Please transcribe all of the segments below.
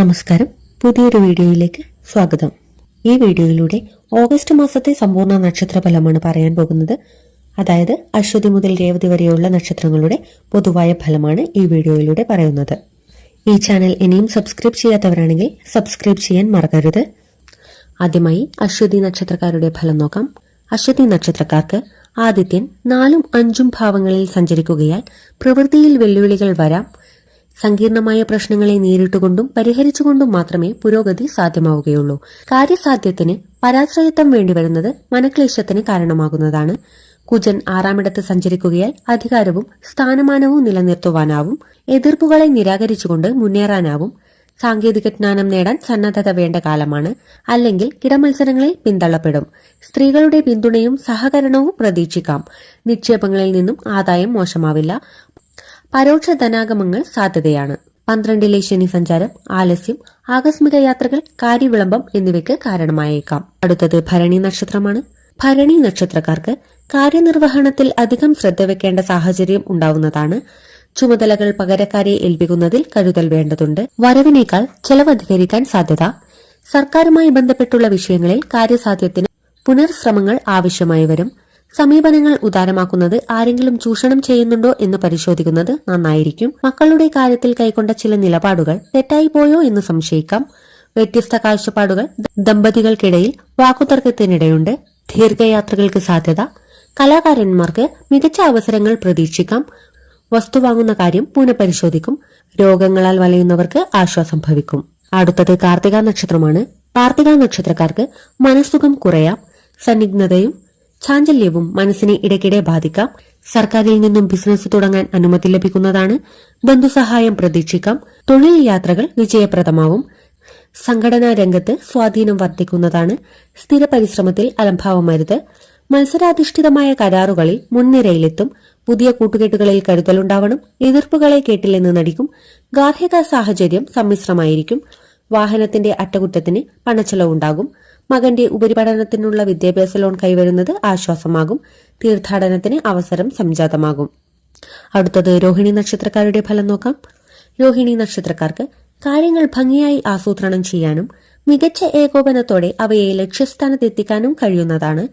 നമസ്കാരം. പുതിയൊരു വീഡിയോയിലേക്ക് സ്വാഗതം. ഈ വീഡിയോയിലൂടെ ഓഗസ്റ്റ് മാസത്തെ സമ്പൂർണ നക്ഷത്ര ഫലമാണ് പറയാൻ പോകുന്നത്. അതായത് അശ്വതി മുതൽ രേവതി വരെയുള്ള നക്ഷത്രങ്ങളുടെ പൊതുവായ ഫലമാണ് ഈ വീഡിയോയിലൂടെ പറയുന്നത്. ഈ ചാനൽ ഇനിയും സബ്സ്ക്രൈബ് ചെയ്യാത്തവരാണെങ്കിൽ സബ്സ്ക്രൈബ് ചെയ്യാൻ മറക്കരുത്. ആദ്യമായി അശ്വതി നക്ഷത്രക്കാരുടെ ഫലം നോക്കാം. അശ്വതി നക്ഷത്രക്കാർക്ക് ആദിത്യൻ നാലും അഞ്ചും ഭാവങ്ങളിൽ സഞ്ചരിക്കുകയാൽ പ്രവൃത്തിയിൽ വെല്ലുവിളികൾ വരാം. സങ്കീർണമായ പ്രശ്നങ്ങളെ നേരിട്ടുകൊണ്ടും പരിഹരിച്ചുകൊണ്ടും മാത്രമേ പുരോഗതി സാധ്യമാവുകയുള്ളൂ. കാര്യസാധ്യത്തിന് പരാശ്രയത്വം വേണ്ടിവരുന്നത് മനക്ലേശത്തിന് കാരണമാകുന്നതാണ്. കുജൻ ആറാമിടത്ത് സഞ്ചരിക്കുകയാൽ അധികാരവും സ്ഥാനമാനവും നിലനിർത്തുവാനാവും എതിർപ്പുകളെ നിരാകരിച്ചുകൊണ്ട് മുന്നേറാനാവും. സാങ്കേതിക ജ്ഞാനം നേടാൻ സന്നദ്ധത വേണ്ട കാലമാണ്. അല്ലെങ്കിൽ കിടമത്സരങ്ങളിൽ പിന്തള്ളപ്പെടും. സ്ത്രീകളുടെ പിന്തുണയും സഹകരണവും പ്രതീക്ഷിക്കാം. നിക്ഷേപങ്ങളിൽ നിന്നും ആദായം മോശമാവില്ല. പരോക്ഷ ധനാഗമങ്ങൾ സാധ്യതയാണ്. പന്ത്രണ്ടിലെ ശനി സഞ്ചാരം ആലസ്യം ആകസ്മിക യാത്രകൾ കാര്യവിളംബം എന്നിവയ്ക്ക് കാരണമായേക്കാം. അടുത്തത് ഭരണി നക്ഷത്രമാണ്. ഭരണി നക്ഷത്രക്കാർക്ക് കാര്യനിർവഹണത്തിൽ അധികം ശ്രദ്ധ വെക്കേണ്ട സാഹചര്യം ഉണ്ടാവുന്നതാണ്. ചുമതലകൾ പകരക്കാരെ ഏൽപ്പിക്കുന്നതിൽ കരുതൽ വേണ്ടതുണ്ട്. വരവിനേക്കാൾ ചെലവധികരിക്കാൻ സാധ്യത. സർക്കാരുമായി ബന്ധപ്പെട്ടുള്ള വിഷയങ്ങളിൽ കാര്യസാധ്യത്തിന് പുനർശ്രമങ്ങൾ ആവശ്യമായി വരും. സമീപനങ്ങൾ ഉദാരമാക്കുന്നത് ആരെങ്കിലും ചൂഷണം ചെയ്യുന്നുണ്ടോ എന്ന് പരിശോധിക്കുന്നത് നന്നായിരിക്കും. മക്കളുടെ കാര്യത്തിൽ കൈക്കൊണ്ട ചില നിലപാടുകൾ തെറ്റായി പോയോ എന്ന് സംശയിക്കാം. വ്യത്യസ്ത കാഴ്ചപ്പാടുകൾ ദമ്പതികൾക്കിടയിൽ വാക്കുതർക്കത്തിനിടയുണ്ട്. ദീർഘയാത്രകൾക്ക് സാധ്യത. കലാകാരന്മാർക്ക് മികച്ച അവസരങ്ങൾ പ്രതീക്ഷിക്കാം. വസ്തു വാങ്ങുന്ന കാര്യം പുനഃപരിശോധിക്കും. രോഗങ്ങളാൽ വലയുന്നവർക്ക് ആശ്വാസം ഭവിക്കും. അടുത്തത് കാർത്തിക നക്ഷത്രമാണ്. കാർത്തിക നക്ഷത്രക്കാർക്ക് മനസ്സുഖം കുറയാം. സന്നിഗ്ധതയും ചാഞ്ചല്യവും മനസ്സിനെ ഇടയ്ക്കിടെ ബാധിക്കാം. സർക്കാരിൽ നിന്നും ബിസിനസ് തുടങ്ങാൻ അനുമതി ലഭിക്കുന്നതാണ് ബന്ധുസഹായം പ്രതീക്ഷിക്കാം. തൊഴിൽ യാത്രകൾ വിജയപ്രദമാവും. സംഘടനാ രംഗത്ത് സ്വാധീനം വർദ്ധിക്കുന്നതാണ് സ്ഥിര പരിശ്രമത്തിൽ അലംഭാവമരുത്. മത്സരാധിഷ്ഠിതമായ കരാറുകളിൽ മുൻനിരയിലെത്തും. പുതിയ കൂട്ടുകെട്ടുകളിൽ കരുതലുണ്ടാവണം. എതിർപ്പുകളെ കേട്ടില്ലെന്ന് നടിക്കും. ഗാർഹിക സാഹചര്യം സമ്മിശ്രമായിരിക്കും. വാഹനത്തിന്റെ അറ്റകുറ്റത്തിന് പണച്ചെലവുണ്ടാകും. മകന്റെ ഉപരിപഠനത്തിനുള്ള വിദ്യാഭ്യാസ ലോൺ കൈവരുന്നത് ആശ്വാസമാകും. തീർത്ഥാടനത്തിന് അവസരം സംജാതമാകും. അടുത്തത് രോഹിണി നക്ഷത്രക്കാരുടെ ഫലം നോക്കാം. രോഹിണി നക്ഷത്രക്കാർക്ക് കാര്യങ്ങൾ ഭംഗിയായി ആസൂത്രണം ചെയ്യാനും മികച്ച ഏകോപനത്തോടെ അവയെ ലക്ഷ്യസ്ഥാനത്തെത്തിക്കാനും കഴിയുന്നതാണ്.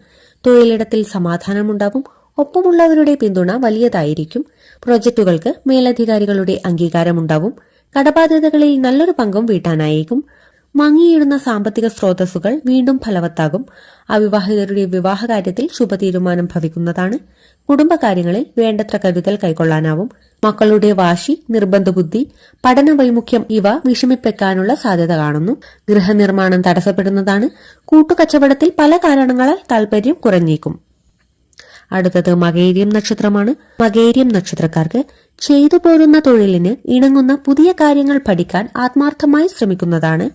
തൊഴിലിടത്തിൽ സമാധാനമുണ്ടാവും. ഒപ്പമുള്ളവരുടെ പിന്തുണ വലിയതായിരിക്കും. പ്രോജക്റ്റുകൾക്ക് മേലധികാരികളുടെ അംഗീകാരമുണ്ടാവും. കടബാധ്യതകളിൽ നല്ലൊരു പങ്കും വീട്ടാനായേക്കും. മങ്ങിയിടുന്ന സാമ്പത്തിക സ്രോതസ്സുകൾ വീണ്ടും ഫലവത്താകും. അവിവാഹിതരുടെ വിവാഹകാര്യത്തിൽ ശുഭതീരുമാനം ഭവിക്കുന്നതാണ്. കുടുംബകാര്യങ്ങളിൽ വേണ്ടത്ര കരുതൽ കൈക്കൊള്ളാനാവും. മക്കളുടെ വാശി നിർബന്ധബുദ്ധി പഠന വൈമുഖ്യം ഇവ വിഷമിപ്പിക്കാനുള്ള സാധ്യത കാണുന്നു. ഗൃഹനിർമ്മാണം തടസ്സപ്പെടുന്നതാണ്. കൂട്ടുകച്ചവടത്തിൽ പല കാരണങ്ങളാൽ താൽപര്യം കുറഞ്ഞേക്കും. അടുത്തത് മകേരിയം നക്ഷത്രമാണ്. മകേരിയം നക്ഷത്രക്കാർക്ക് ചെയ്തു പോരുന്ന തൊഴിലിന് ഇണങ്ങുന്ന പുതിയ കാര്യങ്ങൾ പഠിക്കാൻ ആത്മാർത്ഥമായി ശ്രമിക്കുന്നതാണ്.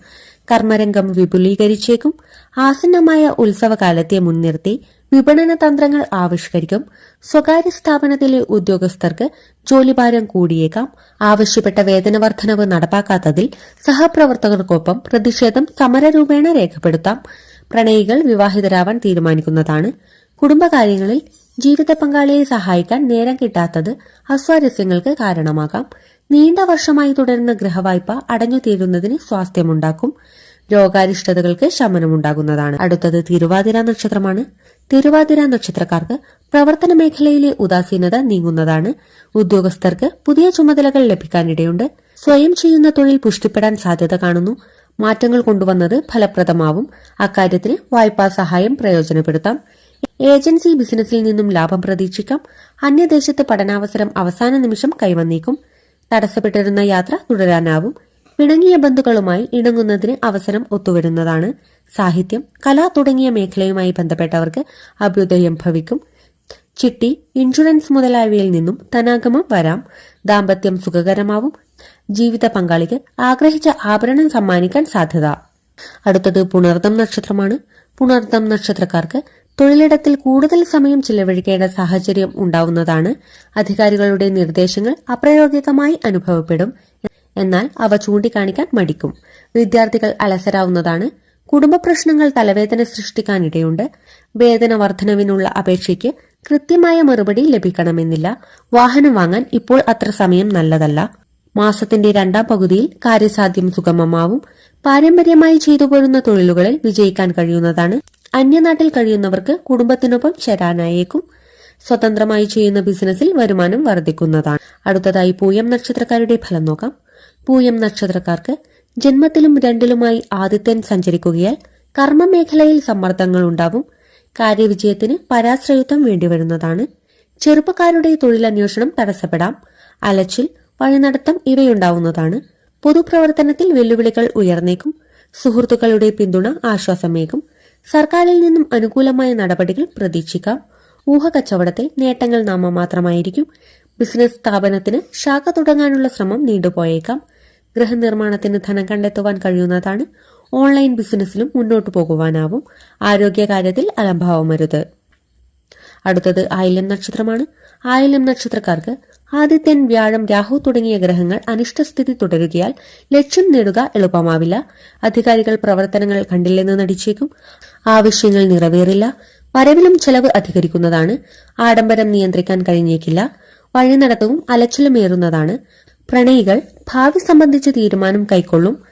കർമ്മരംഗം വിപുലീകരിച്ചേക്കും. ആസന്നമായ ഉത്സവകാലത്തെ മുൻനിർത്തി വിപണന തന്ത്രങ്ങൾ ആവിഷ്കരിക്കും. സ്വകാര്യ സ്ഥാപനത്തിലെ ഉദ്യോഗസ്ഥർക്ക് ജോലിഭാരം കൂടിയേക്കാം. ആവശ്യപ്പെട്ട വേതന വർധനവ് നടപ്പാക്കാത്തതിൽ സഹപ്രവർത്തകർക്കൊപ്പം പ്രതിഷേധം സമരരൂപേണ രേഖപ്പെടുത്താം. പ്രണയികൾ വിവാഹിതരാവാൻ തീരുമാനിക്കുന്നതാണ്. കുടുംബകാര്യങ്ങളിൽ ജീവിത പങ്കാളിയെ സഹായിക്കാൻ നേരം കിട്ടാത്തത് അസ്വാരസ്യങ്ങൾക്ക് കാരണമാകാം. നീണ്ട വർഷമായി തുടരുന്ന ഗൃഹവായ്പ അടഞ്ഞുതീരുന്നതിന് സ്വാസ്ഥ്യമുണ്ടാക്കും. രോഗാരിഷ്ടതകൾക്ക് ശമനമുണ്ടാകുന്നതാണ്. അടുത്തത് തിരുവാതിര നക്ഷത്രമാണ്. തിരുവാതിര നക്ഷത്രക്കാർക്ക് പ്രവർത്തന മേഖലയിലെ ഉദാസീനത നീങ്ങുന്നതാണ്. ഉദ്യോഗസ്ഥർക്ക് പുതിയ ചുമതലകൾ ലഭിക്കാനിടയുണ്ട്. സ്വയം ചെയ്യുന്ന തൊഴിൽ പുഷ്ടിപ്പെടാൻ സാധ്യത കാണുന്നു. മാറ്റങ്ങൾ കൊണ്ടുവന്നത് ഫലപ്രദമാവും. അക്കാര്യത്തിന് വായ്പാ സഹായം പ്രയോജനപ്പെടുത്താം. ഏജൻസി ബിസിനസ്സിൽ നിന്നും ലാഭം പ്രതീക്ഷിക്കാം. അന്യദേശത്ത് പഠനാവസരം അവസാന നിമിഷം കൈവന്നേക്കും. തടസ്സപ്പെട്ടിരുന്ന യാത്ര തുടരാനാവും. പിണങ്ങിയ ബന്ധുക്കളുമായി ഇണങ്ങുന്നതിന് അവസരം ഒത്തുവരുന്നതാണ് സാഹിത്യം. കല തുടങ്ങിയ മേഖലയുമായി ബന്ധപ്പെട്ടവർക്ക് അഭ്യുദയം ഭവിക്കും. ചിട്ടി ഇൻഷുറൻസ് മുതലായവയിൽ നിന്നും ധനാഗമം വരാം. ദാമ്പത്യം സുഖകരമാവും. ജീവിത പങ്കാളിക്ക് ആഗ്രഹിച്ച ആഭരണം സമ്മാനിക്കാൻ സാധ്യത. അടുത്തത് പുണർദം നക്ഷത്രമാണ്. പുണർദം നക്ഷത്രക്കാർക്ക് തൊഴിലിടത്തിൽ കൂടുതൽ സമയം ചിലവഴിക്കേണ്ട സാഹചര്യം ഉണ്ടാവുന്നതാണ്. അധികാരികളുടെ നിർദ്ദേശങ്ങൾ അപ്രായോഗികമായി അനുഭവപ്പെടും. എന്നാൽ അവ ചൂണ്ടിക്കാണിക്കാൻ മടിക്കും. വിദ്യാർത്ഥികൾ അലസരാവുന്നതാണ്. കുടുംബ പ്രശ്നങ്ങൾ തലവേദന സൃഷ്ടിക്കാനിടയുണ്ട്. വേതന വർധനവിനുള്ള അപേക്ഷയ്ക്ക് കൃത്യമായ മറുപടി ലഭിക്കണമെന്നില്ല. വാഹനം വാങ്ങാൻ ഇപ്പോൾ അത്ര സമയം നല്ലതല്ല. മാസത്തിന്റെ രണ്ടാം പകുതിയിൽ കാര്യസാധ്യം സുഗമമാവും. പാരമ്പര്യമായി ചെയ്തു പോരുന്ന തൊഴിലുകളിൽ വിജയിക്കാൻ കഴിയുന്നതാണ്. അന്യനാട്ടിൽ കഴിയുന്നവർക്ക് കുടുംബത്തിനൊപ്പം ചേരാനായേക്കും. സ്വതന്ത്രമായി ചെയ്യുന്ന ബിസിനസ്സിൽ വരുമാനം വർദ്ധിക്കുന്നതാണ്. അടുത്തതായി പൂയം നക്ഷത്രക്കാരുടെ ഫലം നോക്കാം. പൂയം നക്ഷത്രക്കാർക്ക് ജന്മത്തിലും രണ്ടിലുമായി ആദിത്യൻ സഞ്ചരിക്കുകയാൽ കർമ്മമേഖലയിൽ സമ്മർദ്ദങ്ങൾ ഉണ്ടാവും. കാര്യവിജയത്തിന് പരാശ്രയത്വം വേണ്ടിവരുന്നതാണ്. ചെറുപ്പക്കാരുടെ തൊഴിലന്വേഷണം തടസ്സപ്പെടാം. അലച്ചിൽ വഴിനടത്തം ഇവയുണ്ടാവുന്നതാണ്. പൊതുപ്രവർത്തനത്തിൽ വെല്ലുവിളികൾ ഉയർന്നേക്കും. സുഹൃത്തുക്കളുടെ പിന്തുണ ആശ്വാസമേകും. സർക്കാരിൽ നിന്നും അനുകൂലമായ നടപടികൾ പ്രതീക്ഷിക്കാം. ഊഹക്കച്ചവടത്തിൽ നേട്ടങ്ങൾ നാമമാത്രമായിരിക്കും. ബിസിനസ് സ്ഥാപനത്തിന് ശാഖ തുടങ്ങാനുള്ള ശ്രമം നീണ്ടുപോയേക്കാം. ഗൃഹനിർമ്മാണത്തിന് ധനം കണ്ടെത്തുവാൻ കഴിയുന്നതാണ്. ഓൺലൈൻ ബിസിനസ്സിലും മുന്നോട്ടു പോകുവാനാവും. ആരോഗ്യകാര്യത്തിൽ അലംഭാവമരുത്. അടുത്തത് ആയില്യം നക്ഷത്രമാണ്. ആയില്യം നക്ഷത്രക്കാർക്ക് ആദിത്യൻ വ്യാഴം രാഹു തുടങ്ങിയ ഗ്രഹങ്ങൾ അനിഷ്ടസ്ഥിതി തുടരുകയാൽ ലക്ഷ്യം നേടുക എളുപ്പമാവില്ല. അധികാരികൾ പ്രവർത്തനങ്ങൾ കണ്ടില്ലെന്ന് നടിച്ചേക്കും. ആവശ്യങ്ങൾ നിറവേറില്ല. വരവിലും ചെലവ് അധികരിക്കുന്നതാണ്. ആഡംബരം നിയന്ത്രിക്കാൻ കഴിഞ്ഞേക്കില്ല. വഴിനടത്തവും അലച്ചിലുമേറുന്നതാണ് പ്രണയികൾ ഭാവി സംബന്ധിച്ച തീരുമാനം കൈക്കൊള്ളും.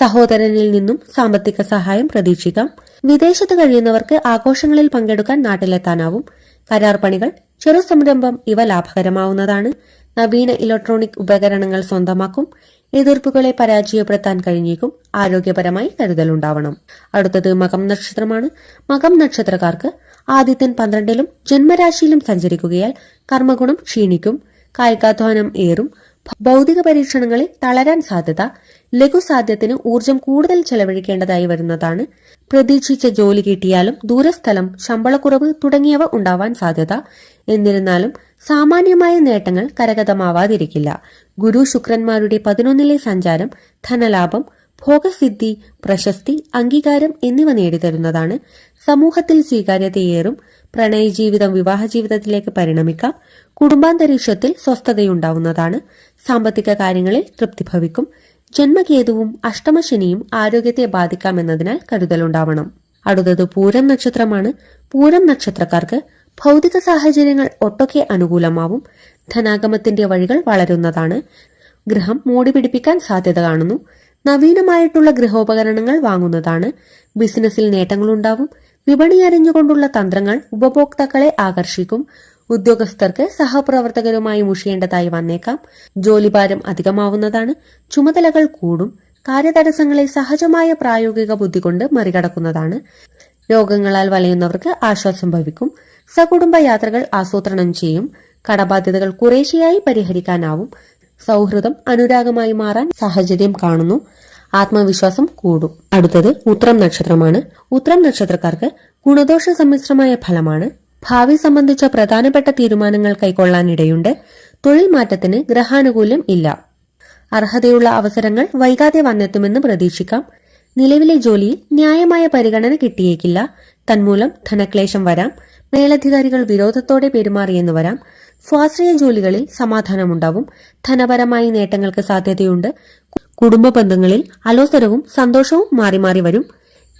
സഹോദരനിൽ നിന്നും സാമ്പത്തിക സഹായം പ്രതീക്ഷിക്കാം. വിദേശത്ത് കഴിയുന്നവർക്ക് ആഘോഷങ്ങളിൽ പങ്കെടുക്കാൻ നാട്ടിലെത്താനാവും. കരാർ പണികൾ ചെറു സംരംഭം ഇവ ലാഭകരമാവുന്നതാണ്. നവീന ഇലക്ട്രോണിക് ഉപകരണങ്ങൾ സ്വന്തമാക്കും. എതിർപ്പുകളെ പരാജയപ്പെടുത്താൻ കഴിഞ്ഞേക്കും. ആരോഗ്യപരമായി കരുതലുണ്ടാവണം. അടുത്തത് മകം നക്ഷത്രമാണ്. മകം നക്ഷത്രക്കാർക്ക് ആദിത്യൻ പന്ത്രണ്ടിലും ജന്മരാശിയിലും സഞ്ചരിക്കുകയാൽ കർമ്മഗുണം ക്ഷീണിക്കും. കായികാധ്വാനം ഏറും. ഭൗതിക പരീക്ഷണങ്ങളിൽ തളരാൻ സാധ്യത. ലഘുസാധ്യത്തിന് ഊർജം കൂടുതൽ ചെലവഴിക്കേണ്ടതായി വരുന്നതാണ്. പ്രതീക്ഷിച്ച ജോലി കിട്ടിയാലും ദൂരസ്ഥലം ശമ്പളക്കുറവ് തുടങ്ങിയവ ഉണ്ടാവാൻ സാധ്യത. എന്നിരുന്നാലും സാമാന്യമായ നേട്ടങ്ങൾ കരഗതമാവാതിരിക്കില്ല. ഗുരു ശുക്രന്മാരുടെ പതിനൊന്നിലെ സഞ്ചാരം ധനലാഭം ഭോഗസിദ്ധി പ്രശസ്തി അംഗീകാരം എന്നിവ നേടിത്തരുന്നതാണ്. സമൂഹത്തിൽ സ്വീകാര്യതയേറും പ്രണയജീവിതം വിവാഹ ജീവിതത്തിലേക്ക് പരിണമിക്കാം കുടുംബാന്തരീക്ഷത്തിൽ സ്വസ്ഥതയുണ്ടാവുന്നതാണ്. സാമ്പത്തിക കാര്യങ്ങളിൽ തൃപ്തി ഭവിക്കും. ജന്മകേതുവും അഷ്ടമശനിയും ആരോഗ്യത്തെ ബാധിക്കാമെന്നതിനാൽ കരുതലുണ്ടാവണം. അടുത്തത് പൂരം നക്ഷത്രമാണ്. പൂരം നക്ഷത്രക്കാർക്ക് ഭൗതിക സാഹചര്യങ്ങൾ ഒട്ടൊക്കെ അനുകൂലമാവും. ധനാഗമത്തിന്റെ വഴികൾ വളരുന്നതാണ്. ഗൃഹം മൂടി പിടിപ്പിക്കാൻ സാധ്യത കാണുന്നു. നവീനമായിട്ടുള്ള ഗൃഹോപകരണങ്ങൾ വാങ്ങുന്നതാണ്. ബിസിനസ്സിൽ നേട്ടങ്ങളുണ്ടാവും. വിപണി അറിഞ്ഞുകൊണ്ടുള്ള തന്ത്രങ്ങൾ ഉപഭോക്താക്കളെ ആകർഷിക്കും. ഉദ്യോഗസ്ഥർക്ക് സഹപ്രവർത്തകരുമായി മുഷിയേണ്ടതായി വന്നേക്കാം. ജോലിഭാരം അധികമാവുന്നതാണ്. ചുമതലകൾ കൂടും. കാര്യതടസ്സങ്ങളെ സഹജമായ പ്രായോഗിക ബുദ്ധി കൊണ്ട് മറികടക്കുന്നതാണ്. രോഗങ്ങളാൽ വലയുന്നവർക്ക് ആശ്വാസം ഭവിക്കും. സകുടുംബ യാത്രകൾ ആസൂത്രണം ചെയ്യും. കടബാധ്യതകൾ കുറേശ്ശെയായി പരിഹരിക്കാനാവും. സൗഹൃദം അനുരാഗമായി മാറാൻ സാഹചര്യം കാണുന്നു. ആത്മവിശ്വാസം കൂടും. അടുത്തത് ഉത്രം നക്ഷത്രമാണ്. ഉത്രം നക്ഷത്രക്കാർക്ക് ഗുണദോഷ സമ്മിശ്രമായ ഫലമാണ്. ഭാവി സംബന്ധിച്ച പ്രധാനപ്പെട്ട തീരുമാനങ്ങൾ കൈക്കൊള്ളാനിടയുണ്ട്. തൊഴിൽ മാറ്റത്തിന് ഗ്രഹാനുകൂല്യം ഇല്ല. അർഹതയുള്ള അവസരങ്ങൾ വൈകാതെ വന്നെത്തുമെന്ന് പ്രതീക്ഷിക്കാം. നിലവിലെ ജോലിയിൽ ന്യായമായ പരിഗണന കിട്ടിയേക്കില്ല. തന്മൂലം ധനക്ലേശം വരാം. മേലധികാരികൾ വിരോധത്തോടെ പെരുമാറിയെന്ന് വരാം. സ്വാശ്രയ ജോലികളിൽ സമാധാനമുണ്ടാവും. ധനപരമായ നേട്ടങ്ങൾക്ക് സാധ്യതയുണ്ട്. കുടുംബ ബന്ധങ്ങളിൽ അലോസരവും സന്തോഷവും മാറി മാറി വരും.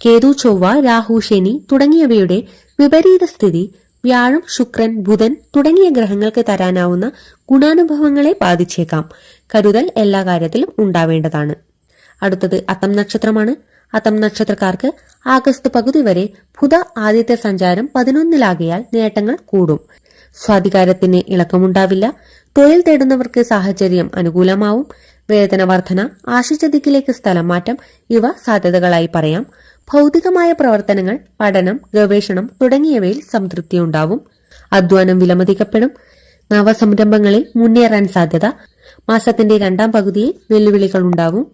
കേതു ചൊവ്വ രാഹു ശനി തുടങ്ങിയവയുടെ വിപരീത സ്ഥിതി വ്യാഴം ശുക്രൻ ബുധൻ തുടങ്ങിയ ഗ്രഹങ്ങൾക്ക് തരാനാവുന്ന ഗുണാനുഭവങ്ങളെ ബാധിച്ചേക്കാം. കരുതൽ എല്ലാ കാര്യത്തിലും ഉണ്ടാവേണ്ടതാണ്. അടുത്തത് അത്തം നക്ഷത്രമാണ്. അത്തം നക്ഷത്രക്കാർക്ക് ആഗസ്റ്റ് പകുതി വരെ ബുധ ആദ്യത്തെ സഞ്ചാരം പതിനൊന്നിലാകിയാൽ നേട്ടങ്ങൾ കൂടും. സ്വാധികാരത്തിന് ഇളക്കമുണ്ടാവില്ല. തൊഴിൽ തേടുന്നവർക്ക് സാഹചര്യം അനുകൂലമാവും. വേതന വർധന ആശിച്ച ദിക്കിലേക്ക് സ്ഥലം മാറ്റം ഇവ സാധ്യതകളായി പറയാം. ഭൗതികമായ പ്രവർത്തനങ്ങൾ പഠനം ഗവേഷണം തുടങ്ങിയവയിൽ സംതൃപ്തി ഉണ്ടാവും അധ്വാനം വിലമതിക്കപ്പെടും. നവസംരംഭങ്ങളിൽ മുന്നേറാൻ സാധ്യത മാസത്തിന്റെ രണ്ടാം പകുതിയിൽ വെല്ലുവിളികൾ ഉണ്ടാവും.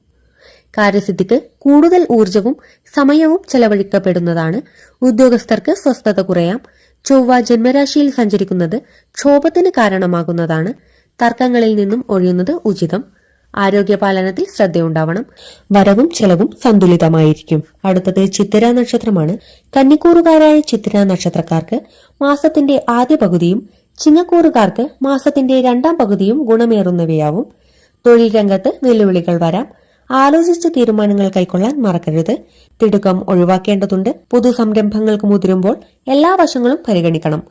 കാര്യസിദ്ധിക്ക് കൂടുതൽ ഊർജവും സമയവും ചെലവഴിക്കപ്പെടുന്നതാണ്. ഉദ്യോഗസ്ഥർക്ക് സ്വസ്ഥത കുറയാം. ചൊവ്വ ജന്മരാശിയിൽ സഞ്ചരിക്കുന്നത് ക്ഷോഭത്തിന് കാരണമാകുന്നതാണ്. തർക്കങ്ങളിൽ നിന്നും ഒഴിയുന്നത് ഉചിതം. ആരോഗ്യപാലനത്തിൽ ശ്രദ്ധയുണ്ടാവണം. വരവും ചെലവും സന്തുലിതമായിരിക്കും. അടുത്തത് ചിത്തിര നക്ഷത്രമാണ്. കന്നിക്കൂറുകാരായ ചിത്തിര നക്ഷത്രക്കാർക്ക് മാസത്തിന്റെ ആദ്യ പകുതിയും ചിങ്ങക്കൂറുകാർക്ക് മാസത്തിന്റെ രണ്ടാം പകുതിയും ഗുണമേറുന്നവയാവും. തൊഴിൽ രംഗത്ത് വെല്ലുവിളികൾ വരാം. ആലോചിച്ച തീരുമാനങ്ങൾ കൈക്കൊള്ളാൻ മറക്കരുത്. തിടുക്കം ഒഴിവാക്കേണ്ടതുണ്ട്. പുതു സംരംഭങ്ങൾക്ക് മുതിരുമ്പോൾ എല്ലാ വശങ്ങളും പരിഗണിക്കണം.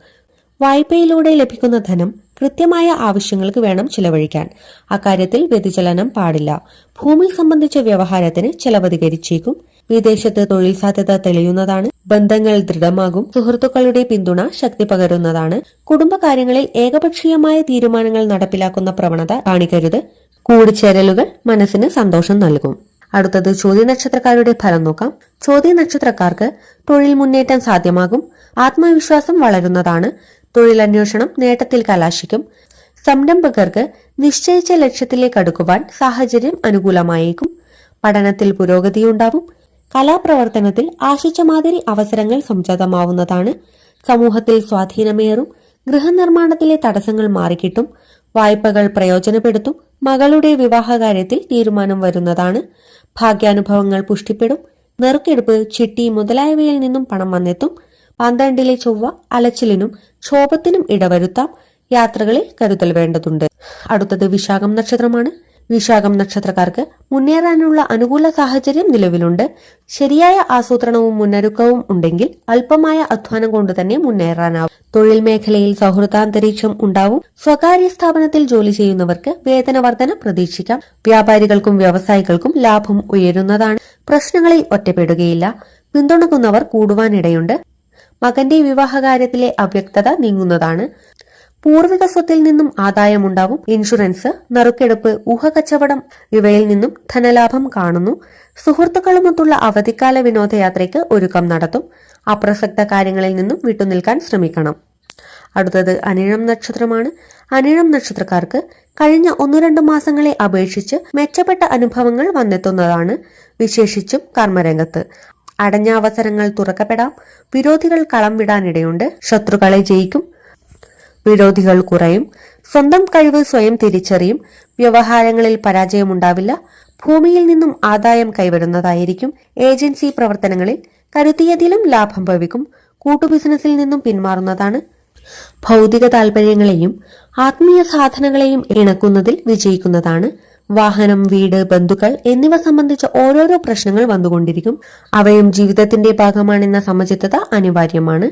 വായ്പയിലൂടെ ലഭിക്കുന്ന ധനം കൃത്യമായ ആവശ്യങ്ങൾക്ക് വേണം ചിലവഴിക്കാൻ. അക്കാര്യത്തിൽ വ്യതിചലനം പാടില്ല. ഭൂമി സംബന്ധിച്ച വ്യവഹാരത്തിന് ചെലവധികരിച്ചേക്കും. വിദേശത്ത് തൊഴിൽ സാധ്യത തെളിയുന്നതാണ്. ബന്ധങ്ങൾ ദൃഢമാകും. സുഹൃത്തുക്കളുടെ പിന്തുണ ശക്തി പകരുന്നതാണ്. കുടുംബകാര്യങ്ങളിൽ ഏകപക്ഷീയമായ തീരുമാനങ്ങൾ നടപ്പിലാക്കുന്ന പ്രവണത കാണിക്കരുത്. കൂടിച്ചേരലുകൾ മനസ്സിന് സന്തോഷം നൽകും. അടുത്തത് ചോദ്യ നക്ഷത്രക്കാരുടെ ഫലം നോക്കാം. ചോദ്യ നക്ഷത്രക്കാർക്ക് തൊഴിൽ മുന്നേറ്റം സാധ്യമാകും. ആത്മവിശ്വാസം വളരുന്നതാണ്. തൊഴിലന്വേഷണം നേട്ടത്തിൽ കലാശിക്കും. സംരംഭകർക്ക് നിശ്ചയിച്ച ലക്ഷ്യത്തിലേക്ക് അടുക്കുവാൻ സാഹചര്യം അനുകൂലമായേക്കും. പഠനത്തിൽ പുരോഗതിയുണ്ടാവും. കലാപ്രവർത്തനത്തിൽ ആശിച്ച മാതിരി അവസരങ്ങൾ സംജാതമാവുന്നതാണ്. സമൂഹത്തിൽ സ്വാധീനമേറും. ഗൃഹനിർമ്മാണത്തിലെ തടസ്സങ്ങൾ മാറിക്കിട്ടും. വായ്പകൾ പ്രയോജനപ്പെടുത്തും. മകളുടെ വിവാഹകാര്യത്തിൽ തീരുമാനം വരുന്നതാണ്. ഭാഗ്യാനുഭവങ്ങൾ പുഷ്ടിപ്പെടും. നെറുക്കെടുപ്പ് ചിട്ടി മുതലായവയിൽ നിന്നും പണം വന്നെത്തും. പന്ത്രണ്ടിലെ ചൊവ്വ അലച്ചിലിനും ക്ഷോഭത്തിനും ഇടവരുത്താം യാത്രകളിൽ കരുതൽ വേണ്ടതുണ്ട്. അടുത്തത് വിശാഖം നക്ഷത്രമാണ്. വിശാഖം നക്ഷത്രക്കാർക്ക് മുന്നേറാനുള്ള അനുകൂല സാഹചര്യം നിലവിലുണ്ട്. ശരിയായ ആസൂത്രണവും മുന്നൊരുക്കവും ഉണ്ടെങ്കിൽ അല്പമായ അധ്വാനം കൊണ്ട് തന്നെ മുന്നേറാനാവും. തൊഴിൽ മേഖലയിൽ സൗഹൃദാന്തരീക്ഷം ഉണ്ടാവും. സ്വകാര്യ സ്ഥാപനത്തിൽ ജോലി ചെയ്യുന്നവർക്ക് വേതന വർധന പ്രതീക്ഷിക്കാം. വ്യാപാരികൾക്കും വ്യവസായികൾക്കും ലാഭം ഉയരുന്നതാണ്. പ്രശ്നങ്ങളിൽ ഒറ്റപ്പെടുകയില്ല. പിന്തുണക്കുന്നവർ കൂടുവാനിടയുണ്ട്. മകന്റെ വിവാഹകാര്യത്തിലെ അവ്യക്തത നീങ്ങുന്നതാണ്. പൂർവിക സ്വത്തിൽ നിന്നും ആദായമുണ്ടാവും. ഇൻഷുറൻസ് നറുക്കെടുപ്പ് ഊഹകച്ചവടം ഇവയിൽ നിന്നും ധനലാഭം കാണുന്നു. സുഹൃത്തുക്കളുമൊത്തുള്ള അവധിക്കാല വിനോദയാത്രയ്ക്ക് ഒരുക്കം നടത്തും. അപ്രസക്ത കാര്യങ്ങളിൽ നിന്നും വിട്ടുനിൽക്കാൻ ശ്രമിക്കണം. അടുത്തത് അനിഴം നക്ഷത്രമാണ്. അനിഴം നക്ഷത്രക്കാർക്ക് കഴിഞ്ഞ ഒന്നു രണ്ട് മാസങ്ങളെ അപേക്ഷിച്ച് മെച്ചപ്പെട്ട അനുഭവങ്ങൾ വന്നെത്തുന്നതാണ്. വിശേഷിച്ചും കർമ്മരംഗത്ത്. അടഞ്ഞ അവസരങ്ങൾ തുറക്കപ്പെടാം. വിരോധികൾ കളം വിടാനിടയുണ്ട്. ശത്രുക്കളെ ജയിക്കും. വിരോധികൾ കുറയും. സ്വന്തം കഴിവ് സ്വയം തിരിച്ചറിയും. വ്യവഹാരങ്ങളിൽ പരാജയമുണ്ടാവില്ല. ഭൂമിയിൽ നിന്നും ആദായം കൈവരുന്നതായിരിക്കും. ഏജൻസി പ്രവർത്തനങ്ങളിൽ കരുതിയതിലും ലാഭം ഭവിക്കും. കൂട്ടു ബിസിനസ്സിൽ നിന്നും പിന്മാറുന്നതാണ്. ഭൗതിക താൽപര്യങ്ങളെയും ആത്മീയ സാധനങ്ങളെയും ഇണക്കുന്നതിൽ വിജയിക്കുന്നതാണ്. വാഹനം വീട് ബന്ധുക്കൾ എന്നിവ സംബന്ധിച്ച ഓരോരോ പ്രശ്നങ്ങൾ വന്നുകൊണ്ടിരിക്കും. അവയും ജീവിതത്തിന്റെ ഭാഗമാണെന്ന സമചിത്തത അനിവാര്യമാണ്.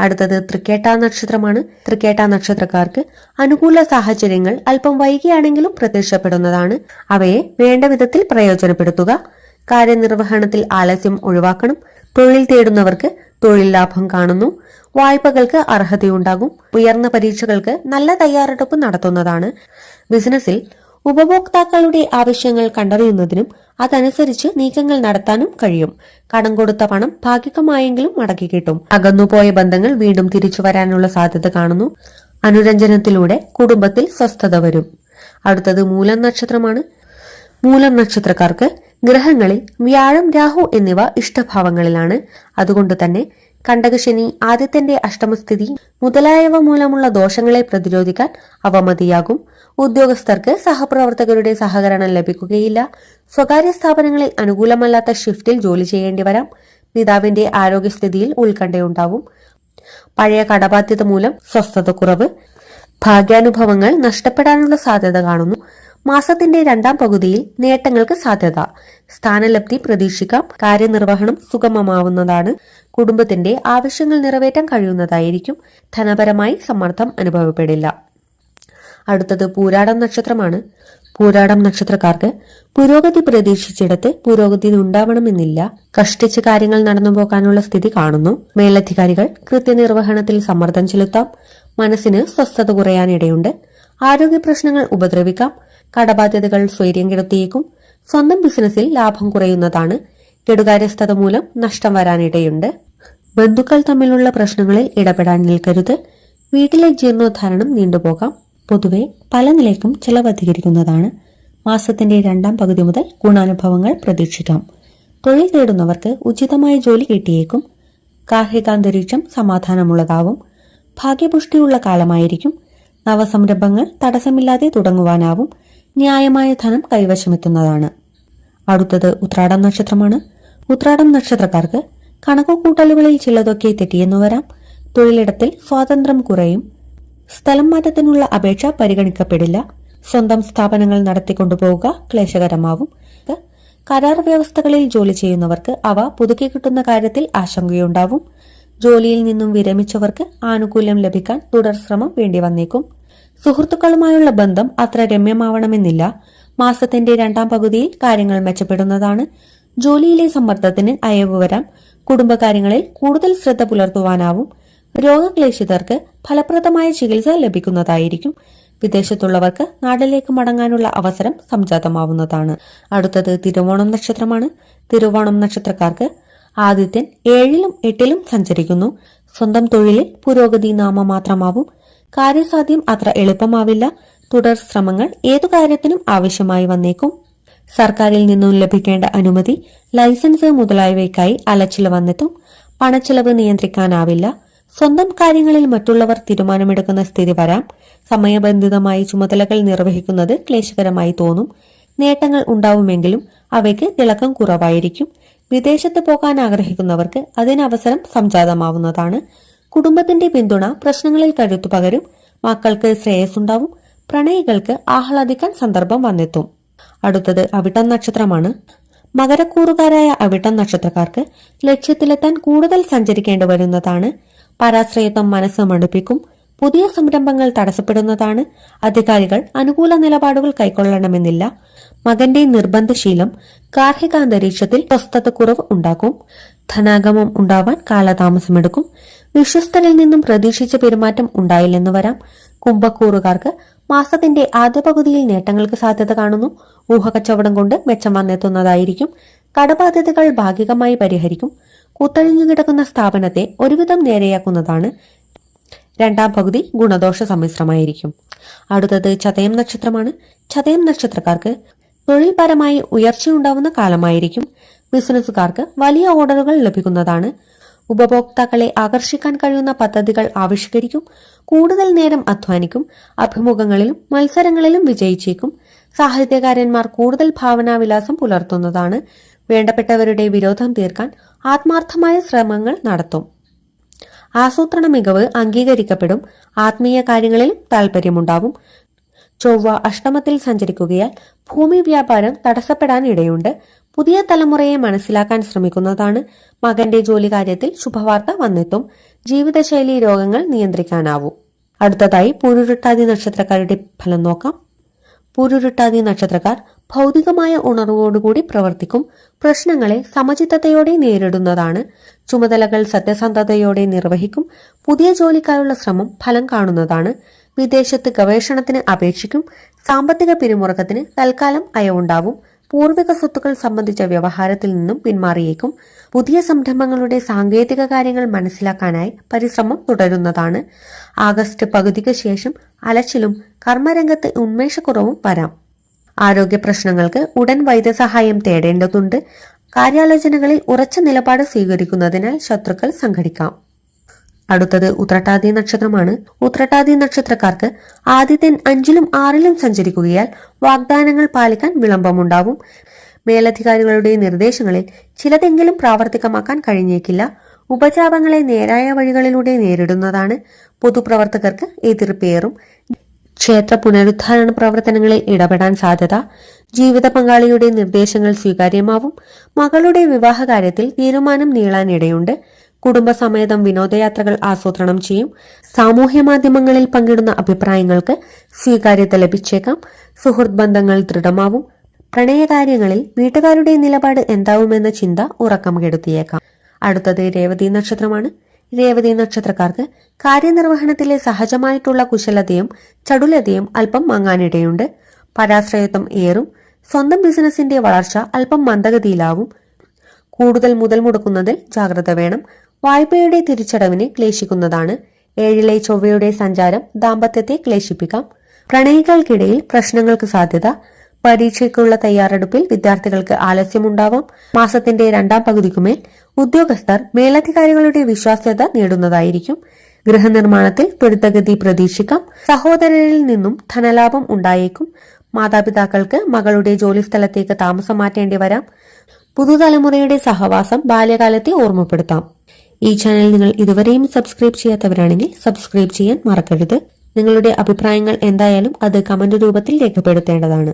അടുത്തത് തൃക്കേട്ട നക്ഷത്രമാണ്. തൃക്കേട്ട നക്ഷത്രക്കാർക്ക് അനുകൂല സാഹചര്യങ്ങൾ അല്പം വൈകിയാണെങ്കിലും പ്രത്യക്ഷപ്പെടുന്നതാണ്. അവയെ വേണ്ട വിധത്തിൽ പ്രയോജനപ്പെടുത്തുക. കാര്യനിർവഹണത്തിൽ ആലസ്യം ഒഴിവാക്കണം. തൊഴിൽ തേടുന്നവർക്ക് തൊഴിൽ ലാഭം കാണുന്നു. വായ്പകൾക്ക് അർഹതയുണ്ടാകും. ഉയർന്ന പരീക്ഷകൾക്ക് നല്ല തയ്യാറെടുപ്പ് നടത്തുന്നതാണ്. ബിസിനസ്സിൽ ഉപഭോക്താക്കളുടെ ആവശ്യങ്ങൾ കണ്ടറിയുന്നതിനും അതനുസരിച്ച് നീക്കങ്ങൾ നടത്താനും കഴിയും. കടം കൊടുത്ത പണം ഭാഗികമായെങ്കിലും മടക്കി കിട്ടും. അകന്നുപോയ ബന്ധങ്ങൾ വീണ്ടും തിരിച്ചു വരാനുള്ള സാധ്യത കാണുന്നു. അനുരഞ്ജനത്തിലൂടെ കുടുംബത്തിൽ സ്വസ്ഥത വരും. അടുത്തത് മൂലം നക്ഷത്രമാണ്. മൂലം നക്ഷത്രക്കാർക്ക് ഗ്രഹങ്ങളിൽ വ്യാഴം രാഹു എന്നിവ ഇഷ്ടഭാവങ്ങളിലാണ്. അതുകൊണ്ട് തന്നെ കണ്ടകശനി ആദ്യത്തിന്റെ അഷ്ടമസ്ഥിതി മുതലായവ മൂലമുള്ള ദോഷങ്ങളെ പ്രതിരോധിക്കാൻ അവ മതിയാകും. ഉദ്യോഗസ്ഥർക്ക് സഹപ്രവർത്തകരുടെ സഹകരണം ലഭിക്കുകയില്ല. സ്വകാര്യ സ്ഥാപനങ്ങളിൽ അനുകൂലമല്ലാത്ത ഷിഫ്റ്റിൽ ജോലി ചെയ്യേണ്ടി വരാം. പിതാവിന്റെ ആരോഗ്യസ്ഥിതിയിൽ ഉത്കണ്ഠയുണ്ടാവും. പഴയ കടബാധ്യത മൂലം സ്വസ്ഥത കുറവ് ഭാഗ്യാനുഭവങ്ങൾ നഷ്ടപ്പെടാനുള്ള സാധ്യത കാണുന്നു. മാസത്തിന്റെ രണ്ടാം പകുതിയിൽ നേട്ടങ്ങൾക്ക് സാധ്യത. സ്ഥാനലബ്ധി പ്രതീക്ഷിക്കാം. കാര്യനിർവഹണം സുഗമമാവുന്നതാണ്. കുടുംബത്തിന്റെ ആവശ്യങ്ങൾ നിറവേറ്റാൻ കഴിയുന്നതായിരിക്കും. ധനപരമായി സമ്മർദ്ദം അനുഭവപ്പെടില്ല. അടുത്തത് പൂരാടം നക്ഷത്രമാണ്. പൂരാടം നക്ഷത്രക്കാർക്ക് പുരോഗതി പ്രതീക്ഷിച്ചിടത്ത് പുരോഗതി ഉണ്ടാവണമെന്നില്ല. കഷ്ടിച്ച് കാര്യങ്ങൾ നടന്നു പോകാനുള്ള സ്ഥിതി കാണുന്നു. മേലധികാരികൾ കൃത്യനിർവഹണത്തിൽ സമ്മർദ്ദം ചെലുത്താം. മനസ്സിന് സ്വസ്ഥത കുറയാനിടയുണ്ട്. ആരോഗ്യ പ്രശ്നങ്ങൾ ഉപദ്രവിക്കാം കടബാധ്യതകൾ സ്വൈര്യം കെടുത്തിയേക്കും സ്വന്തം ബിസിനസ്സിൽ ലാഭം കുറയുന്നതാണ് കെടുകാര്യസ്ഥത മൂലം നഷ്ടം വരാനിടയുണ്ട്. ബന്ധുക്കൾ തമ്മിലുള്ള പ്രശ്നങ്ങളിൽ ഇടപെടാൻ നിൽക്കരുത് വീട്ടിലെ ജീർണോദ്ധാരണം നീണ്ടുപോകാം. പൊതുവെ പല നിലയ്ക്കും ചെലവ് അധികരിക്കുന്നതാണ്. മാസത്തിന്റെ രണ്ടാം പകുതി മുതൽ ഗുണാനുഭവങ്ങൾ പ്രതീക്ഷിക്കാം. തൊഴിൽ തേടുന്നവർക്ക് ഉചിതമായ ജോലി കിട്ടിയേക്കും. ഗാർഹികാന്തരീക്ഷം സമാധാനമുള്ളതാവും. ഭാഗ്യപുഷ്ടിയുള്ള കാലമായിരിക്കും. നവസംരംഭങ്ങൾ തടസ്സമില്ലാതെ തുടങ്ങുവാനാവും ന്യായമായ ധനം കൈവശമെത്തുന്നതാണ്. അടുത്തത് ഉത്രാടം നക്ഷത്രമാണ്. ഉത്രാടം നക്ഷത്രക്കാർക്ക് കണക്കുകൂട്ടലുകളിൽ ചിലതൊക്കെ തെറ്റിയെന്നു വരാം. തൊഴിലിടത്തിൽ സ്വാതന്ത്ര്യം കുറയും. സ്ഥലം മാറ്റത്തിനുള്ള അപേക്ഷ പരിഗണിക്കപ്പെടില്ല. സ്വന്തം സ്ഥാപനങ്ങൾ നടത്തിക്കൊണ്ടുപോവുക ക്ലേശകരമാവും. കരാർ വ്യവസ്ഥകളിൽ ജോലി ചെയ്യുന്നവർക്ക് അവ പുതുക്കി കിട്ടുന്ന കാര്യത്തിൽ ആശങ്കയുണ്ടാവും. ജോലിയിൽ നിന്നും വിരമിച്ചവർക്ക് ആനുകൂല്യം ലഭിക്കാൻ തുടർ ശ്രമം വേണ്ടി വന്നേക്കും സുഹൃത്തുക്കളുമായുള്ള ബന്ധം അത്ര രമ്യമാവണമെന്നില്ല. മാസത്തിന്റെ രണ്ടാം പകുതിയിൽ കാര്യങ്ങൾ മെച്ചപ്പെടുന്നതാണ്. ജോലിയിലെ സമ്മർദ്ദത്തിന് അയവ് വരാം കുടുംബകാര്യങ്ങളിൽ കൂടുതൽ ശ്രദ്ധ പുലർത്തുവാനാവും. രോഗക്ലേശിതർക്ക് ഫലപ്രദമായ ചികിത്സ ലഭിക്കുന്നതായിരിക്കും. വിദേശത്തുള്ളവർക്ക് നാട്ടിലേക്ക് മടങ്ങാനുള്ള അവസരം സംജാതമാവുന്നതാണ്. അടുത്തത് തിരുവോണം നക്ഷത്രമാണ്. തിരുവോണം നക്ഷത്രക്കാർക്ക് ആദിത്യൻ ഏഴിലും എട്ടിലും സഞ്ചരിക്കുന്നു. സ്വന്തം തൊഴിലിൽ പുരോഗതി നാമമാത്രമാവും. കാര്യസാധ്യം അത്ര എളുപ്പമാവില്ല. തുടർ ശ്രമങ്ങൾ ഏതു കാര്യത്തിനും ആവശ്യമായി വന്നേക്കും. സർക്കാരിൽ നിന്നും ലഭിക്കേണ്ട അനുമതി ലൈസൻസ് മുതലായവയ്ക്കായി അലച്ചിൽ വന്നെത്തും. പണച്ചെലവ് നിയന്ത്രിക്കാനാവില്ല. സ്വന്തം കാര്യങ്ങളിൽ മറ്റുള്ളവർ തീരുമാനമെടുക്കുന്ന സ്ഥിതി വരാം. സമയബന്ധിതമായി ചുമതലകൾ നിർവഹിക്കുന്നത് ക്ലേശകരമായി തോന്നും. നേട്ടങ്ങൾ ഉണ്ടാവുമെങ്കിലും അവയ്ക്ക് തിളക്കം കുറവായിരിക്കും. വിദേശത്ത് പോകാൻ ആഗ്രഹിക്കുന്നവർക്ക് അതിനവസരം സംജാതമാവുന്നതാണ്. കുടുംബത്തിന്റെ പിന്തുണ പ്രശ്നങ്ങളിൽ കരുത്തു പകരും മക്കൾക്ക് ശ്രേയസ്സുണ്ടാവും പ്രണയികൾക്ക് ആഹ്ലാദിക്കാൻ സന്ദർഭം വന്നെത്തും. അടുത്തത് അവിട്ടം നക്ഷത്രമാണ്. മകരക്കൂറുകാരായ അവിട്ടം നക്ഷത്രക്കാർക്ക് ലക്ഷ്യത്തിലെത്താൻ കൂടുതൽ സഞ്ചരിക്കേണ്ടി വരുന്നതാണ്. പരാശ്രയത്വം മനസ്സ് മടുപ്പിക്കും പുതിയ സംരംഭങ്ങൾ തടസ്സപ്പെടുന്നതാണ്. അധികാരികൾ അനുകൂല നിലപാടുകൾ കൈക്കൊള്ളണമെന്നില്ല. മകന്റെ നിർബന്ധശീലം ഗാർഹിക അന്തരീക്ഷത്തിൽ സ്വസ്ഥതക്കുറവ് ഉണ്ടാക്കും. ധനാഗമം ഉണ്ടാവാൻ കാലതാമസമെടുക്കും. വിശ്വസ്തരിൽ നിന്നും പ്രതീക്ഷിച്ച പെരുമാറ്റം ഉണ്ടായില്ലെന്ന് വരാം. കുംഭക്കൂറുകാർക്ക് മാസത്തിന്റെ ആദ്യ പകുതിയിൽ നേട്ടങ്ങൾക്ക് സാധ്യത കാണുന്നു. ഊഹക്കച്ചവടം കൊണ്ട് മെച്ചം വന്നെത്തുന്നതായിരിക്കും. കടബാധ്യതകൾ ഭാഗികമായി പരിഹരിക്കും. കുത്തഴിഞ്ഞു കിടക്കുന്ന സ്ഥാപനത്തെ ഒരുവിധം നേരെയാക്കുന്നതാണ് രണ്ടാം പകുതി ഗുണദോഷ സമ്മിശ്രമായിരിക്കും. അടുത്തത് ചതയം നക്ഷത്രമാണ്. ചതയം നക്ഷത്രക്കാർക്ക് തൊഴിൽപരമായി ഉയർച്ചയുണ്ടാവുന്ന കാലമായിരിക്കും. ബിസിനസ്സുകാർക്ക് വലിയ ഓർഡറുകൾ ലഭിക്കുന്നതാണ്. ഉപഭോക്താക്കളെ ആകർഷിക്കാൻ കഴിയുന്ന പദ്ധതികൾ ആവിഷ്കരിക്കും കൂടുതൽ നേരം അധ്വാനിക്കും അഭിമുഖങ്ങളിലും മത്സരങ്ങളിലും വിജയിച്ചേക്കും. സാഹിത്യകാരന്മാർ കൂടുതൽ ഭാവനാവിലാസം പുലർത്തുന്നതാണ് വേണ്ടപ്പെട്ടവരുടെ വിരോധം തീർക്കാൻ ആത്മാർത്ഥമായ ശ്രമങ്ങൾ നടത്തും. ആസൂത്രണ മികവ് അംഗീകരിക്കപ്പെടും ആത്മീയ കാര്യങ്ങളിൽ താൽപ്പര്യമുണ്ടാവും ചൊവ്വ അഷ്ടമത്തിൽ സഞ്ചരിക്കുകയാൽ ഭൂമി വ്യാപാരം തടസ്സപ്പെടാൻ ഇടയുണ്ട് പുതിയ തലമുറയെ മനസ്സിലാക്കാൻ ശ്രമിക്കുന്നതാണ് മകന്റെ ജോലി കാര്യത്തിൽ ശുഭവാർത്ത വന്നെത്തും. ജീവിതശൈലി രോഗങ്ങൾ നിയന്ത്രിക്കാനാവും. അടുത്തതായി പൂരുരുട്ടാതി നക്ഷത്രക്കാരുടെ ഫലം നോക്കാം. പൂരുരുട്ടാതി നക്ഷത്രക്കാർ ഭൗതികമായ ഉണർവോടുകൂടി പ്രവർത്തിക്കും. പ്രശ്നങ്ങളെ സമചിത്തതയോടെ നേരിടുന്നതാണ്. ചുമതലകൾ സത്യസന്ധതയോടെ നിർവഹിക്കും. പുതിയ ജോലിക്കായുള്ള ശ്രമം ഫലം കാണുന്നതാണ്. വിദേശത്ത് ഗവേഷണത്തിന് അപേക്ഷിക്കും. സാമ്പത്തിക പിരിമുറുക്കത്തിന് തൽക്കാലം അയവുണ്ടാവും. പൂർവിക സ്വത്തുക്കൾ സംബന്ധിച്ച വ്യവഹാരത്തിൽ നിന്നും പിന്മാറിയേക്കും. പുതിയ സംരംഭങ്ങളുടെ സാങ്കേതിക കാര്യങ്ങൾ മനസ്സിലാക്കാനായി പരിശ്രമം തുടരുന്നതാണ്. ആഗസ്റ്റ് പകുതിക്ക് ശേഷം അലച്ചിലും കർമ്മരംഗത്ത് ഉന്മേഷക്കുറവും വരാം. ആരോഗ്യ പ്രശ്നങ്ങൾക്ക് ഉടൻ വൈദ്യസഹായം തേടേണ്ടതുണ്ട്. കാര്യാലോചനകളിൽ ഉറച്ച നിലപാട് സ്വീകരിക്കുന്നതിനാൽ ശത്രുക്കൾ സംഘടിക്കാം. അടുത്തത് ഉത്രട്ടാതി നക്ഷത്രമാണ്. ഉത്രട്ടാതി നക്ഷത്രക്കാർക്ക് ആദ്യത്തെ അഞ്ചിലും ആറിലും സഞ്ചരിക്കുകയാൽ വാഗ്ദാനങ്ങൾ പാലിക്കാൻ വിളംബമുണ്ടാവും. മേലധികാരികളുടെ നിർദ്ദേശങ്ങളിൽ ചിലതെങ്കിലും പ്രാവർത്തികമാക്കാൻ കഴിഞ്ഞേക്കില്ല. ഉപജാപങ്ങളെ നേരായ വഴികളിലൂടെ നേരിടുന്നതാണ്. പൊതുപ്രവർത്തകർക്ക് എതിർപ്പേറും. ക്ഷേത്ര പുനരുദ്ധാരണ പ്രവർത്തനങ്ങളിൽ ഇടപെടാൻ സാധ്യത. ജീവിത പങ്കാളിയുടെ നിർദ്ദേശങ്ങൾ സ്വീകാര്യമാവും. മകളുടെ വിവാഹകാര്യത്തിൽ തീരുമാനം നീളാനിടയുണ്ട്. കുടുംബസമേതം വിനോദയാത്രകൾ ആസൂത്രണം ചെയ്യും. സാമൂഹ്യ മാധ്യമങ്ങളിൽ പങ്കിടുന്ന അഭിപ്രായങ്ങൾക്ക് സ്വീകാര്യത ലഭിച്ചേക്കാം. സുഹൃത്ത് ബന്ധങ്ങൾ ദൃഢമാവും. പ്രണയകാര്യങ്ങളിൽ വീട്ടുകാരുടെ നിലപാട് എന്താവുമെന്ന ചിന്ത ഉറക്കം കെടുത്തിയേക്കാം. അടുത്തത് രേവതി നക്ഷത്രമാണ്. രേവതി നക്ഷത്രക്കാർക്ക് കാര്യനിർവഹണത്തിലെ സഹജമായിട്ടുള്ള കുശലതയും ചടുലതയും അല്പം മങ്ങാനിടയുണ്ട്. പരാശ്രയത്വം ഏറും. സ്വന്തം ബിസിനസിന്റെ വളർച്ച അല്പം മന്ദഗതിയിലാവും. കൂടുതൽ മുതൽ മുടക്കുന്നതിൽ ജാഗ്രത വേണം. വായ്പയുടെ തിരിച്ചടവിനെ ക്ലേശിക്കുന്നതാണ്. ഏഴിലെ ചൊവ്വയുടെ സഞ്ചാരം ദാമ്പത്യത്തെ ക്ലേശിപ്പിക്കാം. പ്രണയികൾക്കിടയിൽ പ്രശ്നങ്ങൾക്ക് സാധ്യത. പരീക്ഷയ്ക്കുള്ള തയ്യാറെടുപ്പിൽ വിദ്യാർത്ഥികൾക്ക് ആലസ്യമുണ്ടാവാം. മാസത്തിന്റെ രണ്ടാം പകുതിക്കുമേൽ ഉദ്യോഗസ്ഥർ മേലധികാരികളുടെ വിശ്വാസ്യത നേടുന്നതായിരിക്കും. ഗൃഹനിർമ്മാണത്തിൽ ത്വരിതഗതി പ്രതീക്ഷിക്കാം. സഹോദരരിൽ നിന്നും ധനലാഭം ഉണ്ടായേക്കും. മാതാപിതാക്കൾക്ക് മകളുടെ ജോലിസ്ഥലത്തേക്ക് താമസം മാറ്റേണ്ടി വരാം. പുതുതലമുറയുടെ സഹവാസം ബാല്യകാലത്തെ ഓർമ്മപ്പെടുത്താം. ഈ ചാനൽ നിങ്ങൾ ഇതുവരെയും സബ്സ്ക്രൈബ് ചെയ്യാത്തവരാണെങ്കിൽ സബ്സ്ക്രൈബ് ചെയ്യാൻ മറക്കരുത്. നിങ്ങളുടെ അഭിപ്രായങ്ങൾ എന്തായാലും അത് കമന്റ് രൂപത്തിൽ രേഖപ്പെടുത്തേണ്ടതാണ്.